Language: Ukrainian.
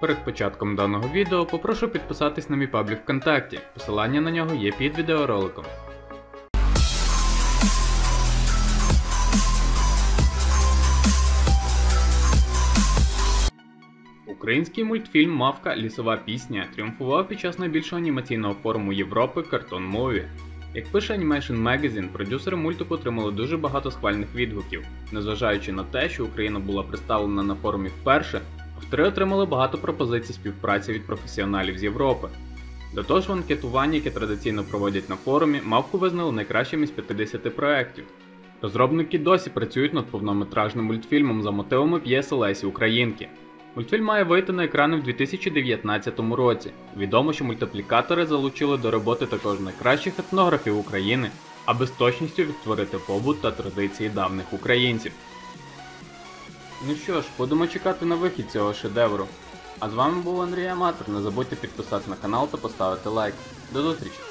Перед початком даного відео попрошу підписатись на мій паблік ВКонтакті. Посилання на нього є під відеороликом. Український мультфільм Мавка Лісова пісня тріумфував під час найбільшого анімаційного форуму Європи Cartoon Movie. Як пише Animation Magazine, продюсери мультику отримали дуже багато схвальних відгуків. Незважаючи на те, що Україна була представлена на форумі вперше, автори отримали багато пропозицій співпраці від професіоналів з Європи. До того ж, в анкетуванні, яке традиційно проводять на форумі, мавку визнали найкращим із 50 проєктів. Розробники досі працюють над повнометражним мультфільмом за мотивами п'єси Лесі Українки. Мультфільм має вийти на екрани в 2019 році. Відомо, що мультиплікатори залучили до роботи також найкращих етнографів України, аби з точністю відтворити побут та традиції давних українців. Ну що ж, будемо чекати на вихід цього шедевру. А з вами був Андрій Аматор. Не забудьте підписатися на канал та поставити лайк. До зустрічі!